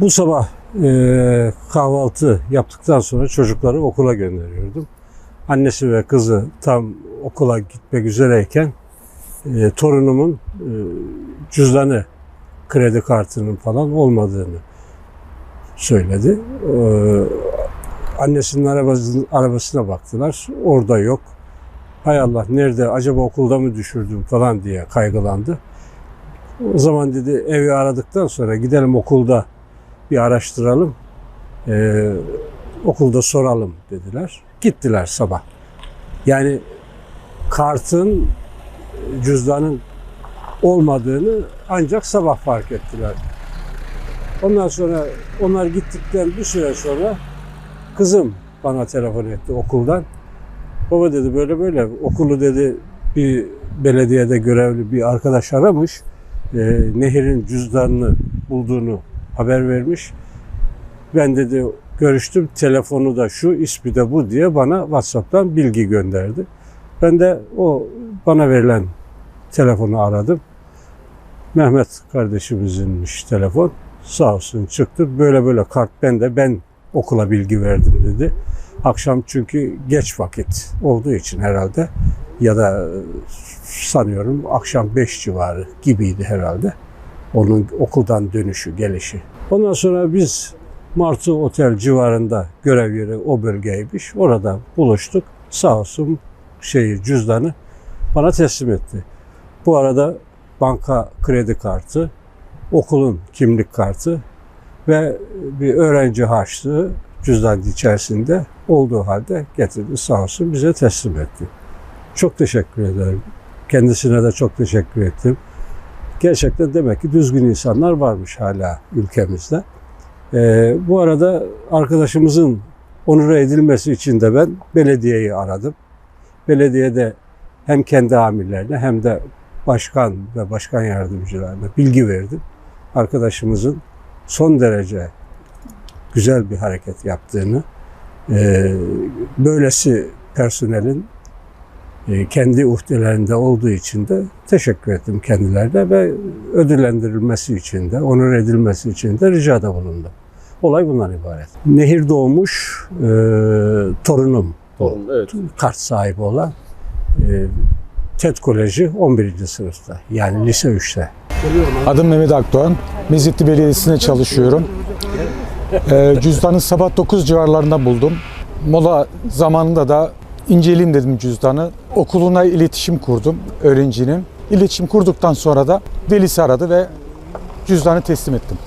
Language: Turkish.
Bu sabah e, kahvaltı yaptıktan sonra çocukları okula gönderiyordum. Annesi ve kızı tam okula gitmek üzereyken e, torunumun e, cüzdanı, kredi kartının falan olmadığını söyledi. E, annesinin arabasının, arabasına baktılar. Orada yok. Hay Allah nerede acaba okulda mı düşürdüm falan diye kaygılandı. O zaman dedi evi aradıktan sonra gidelim okulda bir araştıralım. Ee, okulda soralım dediler. Gittiler sabah. Yani kartın cüzdanın olmadığını ancak sabah fark ettiler. Ondan sonra onlar gittikten bir süre sonra kızım bana telefon etti okuldan. Baba dedi böyle böyle okulu dedi bir belediyede görevli bir arkadaş aramış. Ee, Nehir'in cüzdanını bulduğunu haber vermiş. Ben dedi görüştüm telefonu da şu ismi de bu diye bana WhatsApp'tan bilgi gönderdi. Ben de o bana verilen telefonu aradım. Mehmet kardeşimizinmiş telefon. Sağ olsun çıktı. Böyle böyle kart bende ben okula bilgi verdim dedi. Akşam çünkü geç vakit olduğu için herhalde ya da e, sanıyorum akşam 5 civarı gibiydi herhalde. Onun okuldan dönüşü, gelişi. Ondan sonra biz Martı Otel civarında görev yeri o bölgeymiş. Orada buluştuk. Sağ olsun şeyi cüzdanı bana teslim etti. Bu arada banka kredi kartı, okulun kimlik kartı ve bir öğrenci harçlığı cüzdan içerisinde olduğu halde getirdi sağ olsun bize teslim etti. Çok teşekkür ederim. Kendisine de çok teşekkür ettim. Gerçekten demek ki düzgün insanlar varmış hala ülkemizde. Ee, bu arada arkadaşımızın onura edilmesi için de ben belediyeyi aradım. Belediyede hem kendi amirlerine hem de başkan ve başkan yardımcılarına bilgi verdim. Arkadaşımızın son derece güzel bir hareket yaptığını, e, böylesi personelin kendi uhdelerinde olduğu için de teşekkür ettim kendilerine ve ödüllendirilmesi için de, onur edilmesi için de ricada bulundum. Olay bundan ibaret. Nehir doğmuş e, torunum bu. Evet. Kart sahibi olan e, TED Koleji 11. sınıfta yani lise 3'te. Adım Mehmet Akdoğan. Mezitli Belediyesi'nde çalışıyorum. Ee, cüzdanı sabah 9 civarlarında buldum. Mola zamanında da inceleyeyim dedim cüzdanı. Okuluna iletişim kurdum öğrencinin. İletişim kurduktan sonra da velisi aradı ve cüzdanı teslim ettim.